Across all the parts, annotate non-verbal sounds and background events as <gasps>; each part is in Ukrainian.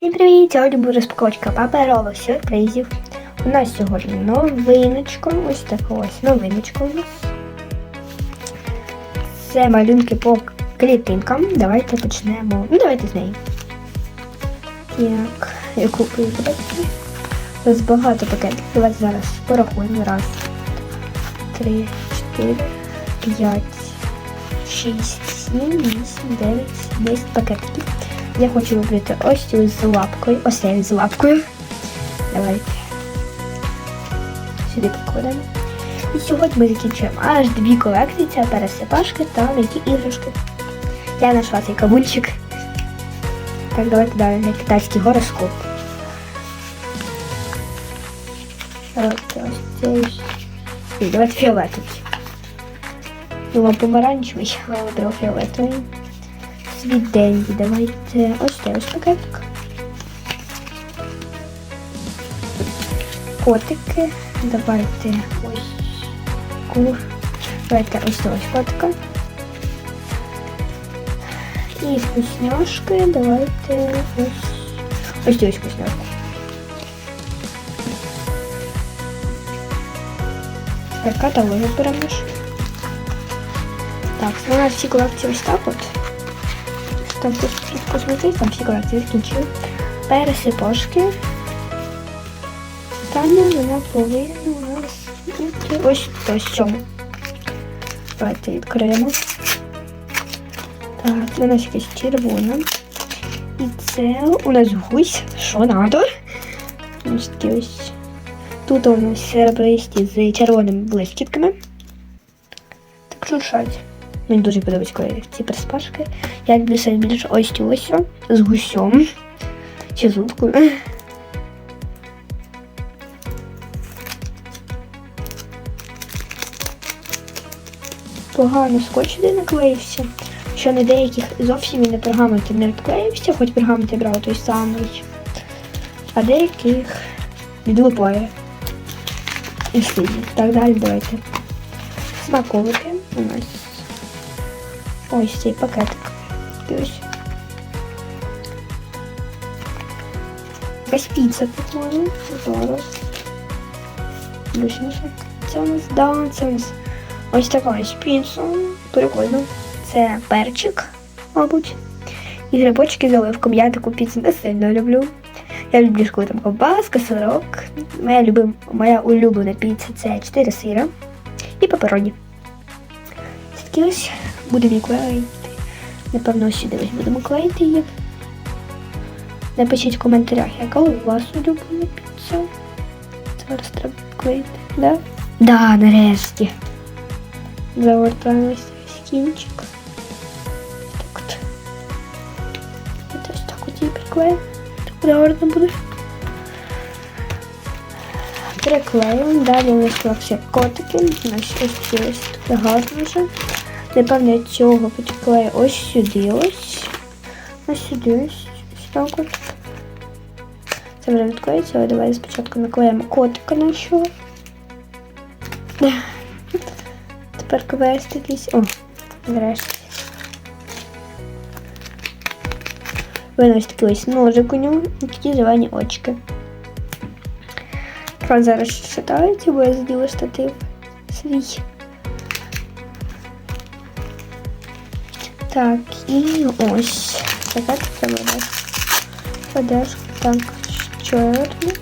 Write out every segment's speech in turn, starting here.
Всім привіт! Сьогодні буде розпаковочка паперових сюрпризів. У нас сьогодні новиночка. Ось така ось новиночка у нас. Це малюнки по клітинкам. Давайте почнемо. Ну, давайте з неї. Так, я купую нас багато пакетів. Давайте зараз порахуємо. Раз, три, чотири, п'ять, шість, сім, вісім, дев'ять, десять пакетиків. Я хочу вибрати ось цю з лапкою. Ось цю з лапкою. Давайте. Сюди покладемо. І сьогодні ми закінчуємо аж дві колекції. Це пересипашки та м'які іграшки. Я знайшла цей кавунчик. Так, давайте далі на китайський гороскоп. Ось цей. Ні, давайте фіолетовий. Думав помаранчевий, але вибрав фіолетовий свій день. Давайте ось цей ось пакетик. Котики. Давайте ось кур. Давайте ось цього ось котика. І вкусняшки. Давайте ось ось цю ось вкусняшку. Так, каталоги беремо. ж. Так, у нас всі колекції ось так от. Там посмотреть, там всі колекції закінчили. Пересипашки. Таня вона повинна у нас бути ось в цьому. Давайте відкриємо. Так, це у нас якась червона. І це у нас гусь. Що надо? Ось. Тут у нас серебристі з червоними блискітками. Так шуршать. Мені дуже подобаються ці приспашки. Я люблю себе більше ось цю ось з гусем. Чи з уткою. Погано скотч не наклеївся. Що на деяких зовсім і на пергамент не відклеївся, хоч пергамент я брала той самий. А деяких відлупає. І сидить. Так далі давайте. Смаковики у нас. Ось цей пакетик. Ось. Якась піца може. Зараз. Точніше. Це у нас, да, це у нас ось така ось піца. Прикольно. Це перчик, мабуть. І грибочки з оливком. Я таку піцу не сильно люблю. Я люблю, коли там ковбаска, сирок. Моя, любим, моя улюблена піца це 4 сира і пепероні. Це такі ось будемо клеїти. Напевно, сюди ось будемо клеїти її. Напишіть в коментарях, яка у вас улюблена піца. Зараз треба клеїти, да? Да, нарешті. Завертаємо ось цей кінчик. Так от. От ось так от її приклеїмо. Так буде. Приклеїмо. Далі у ще котики. У нас ось тут гарно вже. Я цього підклею ось сюди ось. Ось сюди ось. Ось так от. Це вже відклеїться, але давай спочатку наклеїмо котика нашого. Тепер квест якийсь. О, нарешті. Ось такий ось ножик у нього і такі зелені очки. Правда, зараз читається, бо я заділа штатив свій. Так, і ось. Така треба дати. Подержку. Так, чорний.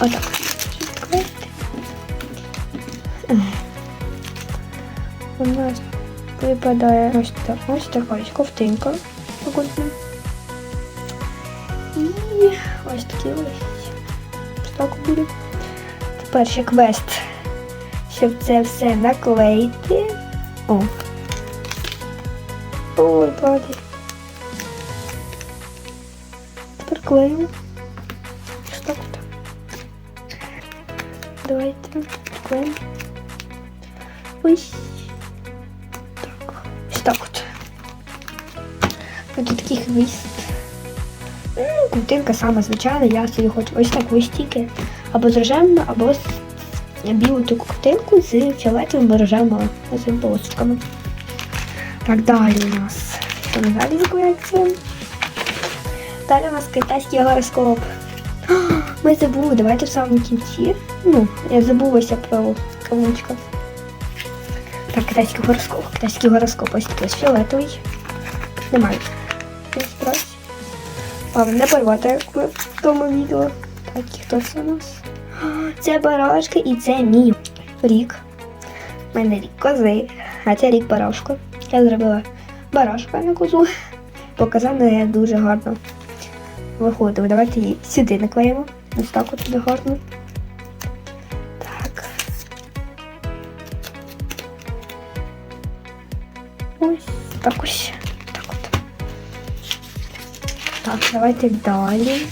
Отак. У нас випадає ось так. Ось така ковтинка. Погодна. І ось такі ось. Так буде. Тепер ще квест. Щоб це все наклеїти. О, Ой, падай. Тепер клеїмо. Ось так. Давайте клеїмо. Ось. Так. Ось так от. Ось тут такий хвіст. Ну, Кутинка сама звичайна, я собі хочу ось так ось. Або з рожевими, або з білу таку кутинку з фіолетовими рожевими цими полосочками. Так, далі у нас. Що ми далі? Далі у нас китайський гороскоп. <gasps> Ми забули, давайте в самому кінці. Ну, я забулася про кавунчика. Так, китайський гороскоп. Китайський гороскоп. Ось ось фіолетовий. Немає. Не. Ладно, не порвати, як ми в тому відео. Так, і хто у нас? <gasps> Це барашка і це мій рік. У мене рік кози, а це рік барашка. Я зробила барашка на козу. Показав не дуже гарно виходив. Давайте її сюди наклеїмо. Ось так от буде гарно. Так. Ось так ось. Так от. Так, давайте далі.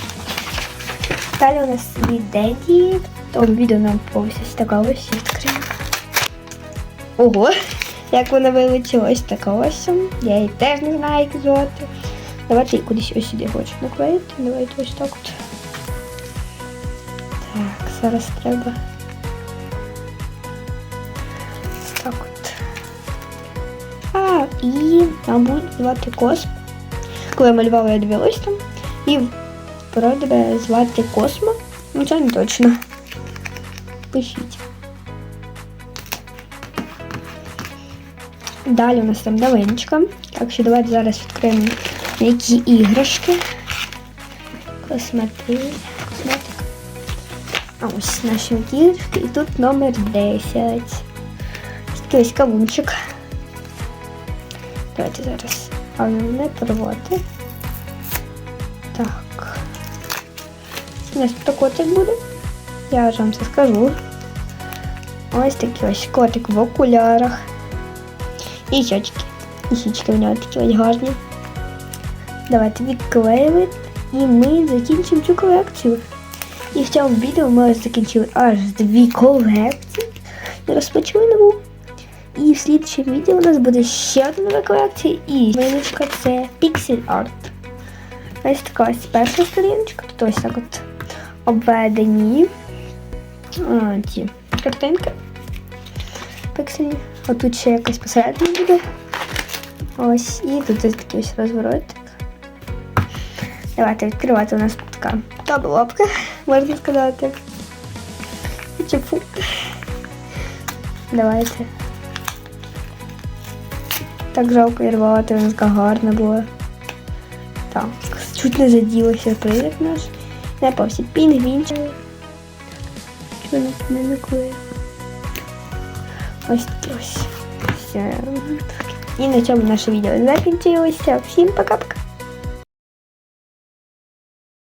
Далі у нас від Деді. Тому відео нам ось така ось відкриємо. Ого! Як вона вилучила ось така ось. Я її теж не знаю, як звати. Давайте її кудись ось сюди хочу наклеїти. Давайте ось так от. Так, зараз треба. Так от. А, і нам буде звати Космо. Коли я малювала, я дивилась там. І вроде звати Космо. Ну це не точно. Пишіть. Далі у нас там долиночка. Так що давайте зараз відкриємо які іграшки. Космети. Косметика. А ось наші іграшки. І тут номер 10. Такий ось кавунчик. Давайте зараз. Але не порвати. Так. У нас тут котик буде. Я вже вам це скажу. Ось такий ось котик в окулярах. І щочки. І щічки у нього такі ось гарні. Давайте відклеїли. І ми закінчимо цю колекцію. І в цьому відео ми закінчили аж дві колекції. І розпочали нову. І в слідчому відео у нас буде ще одна нова колекція. І новиночка це Pixel Art. Ось така ось перша сторіночка. Тут ось так от обведені а, ті картинки. Пиксельні. Отут ще якось посередині буде. Ось, і тут ось такий ось розворотик. Давайте відкривати у нас така таблопка, можна сказати. Чи фу. Давайте. Так жалко і рвати, вона така гарна була. Так, чуть не заділося призик наш. Не повсі пінгвінчик. Чого не наклеїв? Ось ось. Все. І на цьому наше відео закінчилося. Всім пока-пока.